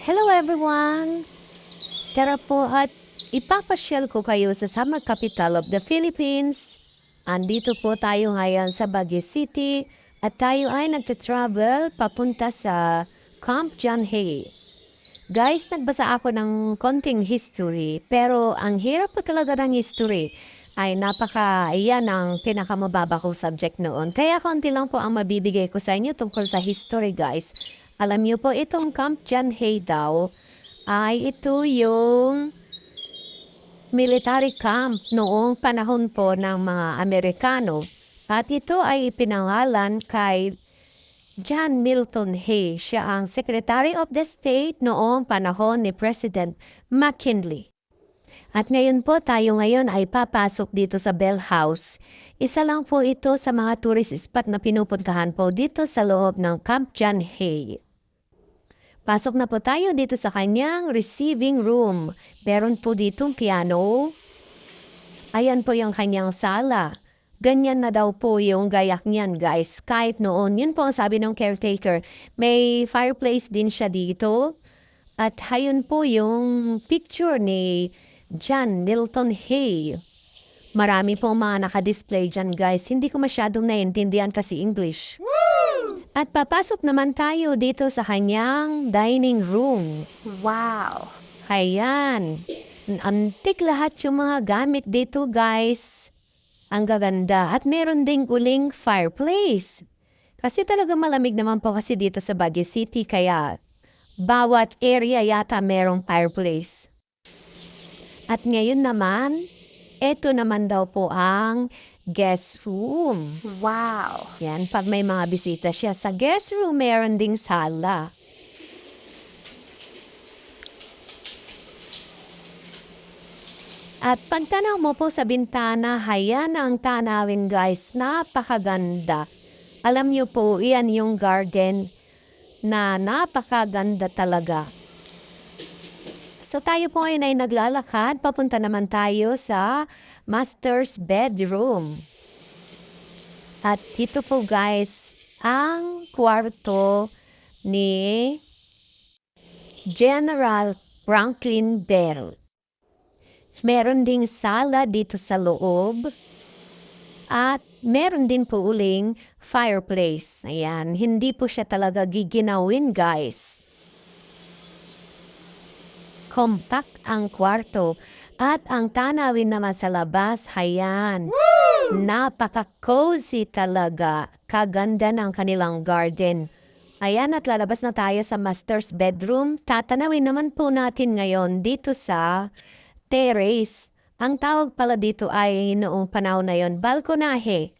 Hello everyone! Tara po at ipapasyal ko kayo sa summer capital of the Philippines. Andito po tayo ngayon sa Baguio City at tayo ay nagte-travel papunta sa Camp John Hay. Guys, nagbasa ako ng konting history pero ang hirap po talaga ng history ay napaka, iyan ang pinakamababa kong subject noon. Kaya konti lang po ang mabibigay ko sa inyo tungkol sa history guys. Alam niyo po, itong Camp John Hay daw ay ito yung military camp noong panahon po ng mga Amerikano. At ito ay ipinangalan kay John Milton Hay. Siya ang Secretary of the State noong panahon ni President McKinley. At ngayon po tayo ngayon ay papasok dito sa Bell House. Isa lang po ito sa mga tourist spot na pinupuntahan po dito sa loob ng Camp John Hay. Pasok na po tayo dito sa kanyang receiving room. Meron po ditong piano. Ayan po yung kanyang sala. Ganyan na daw po yung gayak niyan, guys. Kahit noon, yun po ang sabi ng caretaker. May fireplace din siya dito. At hayun po yung picture ni John Milton Hay. Marami pong mga nakadisplay dyan, guys. Hindi ko masyadong naiintindihan kasi English. At papasok naman tayo dito sa kanyang dining room. Wow. Ayan. Antik lahat yung mga gamit dito, guys. Ang gaganda. At meron ding uling fireplace. Kasi talaga malamig naman po kasi dito sa Baguio City, kaya bawat area yata merong fireplace. At ngayon naman, eto naman daw po ang guest room. Wow. Yan, pag may mga bisita siya sa guest room, meron ding sala. At pagtanaw mo po sa bintana, hayan ang tanawin guys, napakaganda. Alam niyo po, iyan yung garden na napakaganda talaga. So tayo po ngayon ay naglalakad, papunta naman tayo sa master's bedroom. At dito po guys, ang kwarto ni General Franklin Bell. Meron ding sala dito sa loob. At meron din po uling fireplace. Ayan, hindi po siya talaga giginawin guys. Compact ang kwarto. At ang tanawin naman sa labas, hayan. Napaka-cozy talaga. Kaganda ng kanilang garden. Ayan at lalabas na tayo sa master's bedroom. Tatanawin naman po natin ngayon dito sa terrace. Ang tawag pala dito ay noong panahon na yon, balkonahe.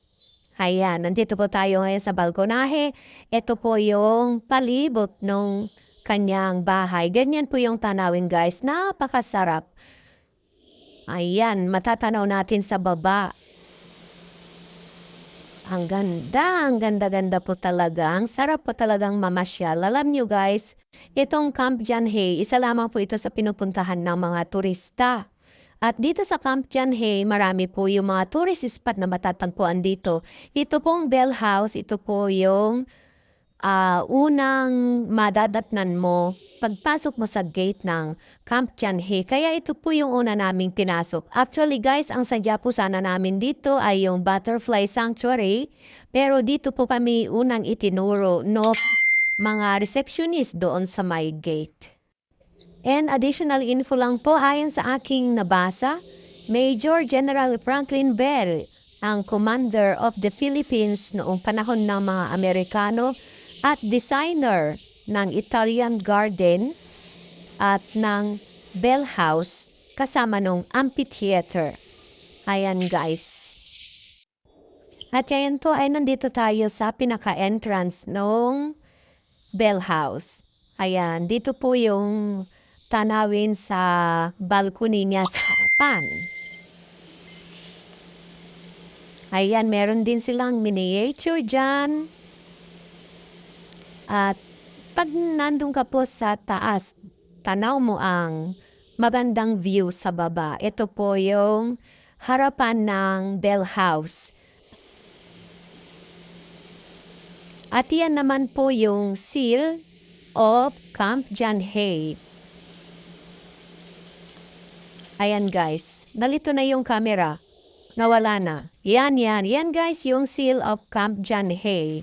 Ayan, nandito po tayo ngayon sa balkonahe. Ito po yung palibot ng kanyang bahay. Ganyan po yung tanawin guys. Napakasarap. Ayan, matatanaw natin sa baba. Ang ganda, ang ganda-ganda po talaga. Ang sarap po talagang mamasyal. Alam nyo guys, itong Camp John Hay, isa lamang po ito sa pinupuntahan ng mga turista. At dito sa Camp John Hay, marami po yung mga tourist spot na matatagpuan dito. Ito pong Bell House, ito po yung ah, unang madadatnan mo pagpasok mo sa gate ng Camp Chanhe. Kaya ito po yung una naming pinasok. Actually guys, ang sadya po sana namin dito ay yung Butterfly Sanctuary. Pero dito po kami unang itinuro no mga receptionist doon sa my gate. And additional info lang po ayon sa aking nabasa, Major General Franklin Bell, ang commander of the Philippines noong panahon ng mga Amerikano at designer ng Italian Garden at ng Bell House kasama nung amphitheater. Ayan guys. At ngayon to ay nandito tayo sa pinaka-entrance nung Bell House. Ayan, dito po yung tanawin sa balcony niya sa harapan. Ayan, meron din silang miniature dyan. At pag nandun ka po sa taas, tanaw mo ang magandang view sa baba. Ito po yung harapan ng Bell House. At yan naman po yung seal of Camp Janhay. Ayan guys, nalito na yung camera. Nawala na. Yan, yan. Yan guys, yung seal of Camp Janhay.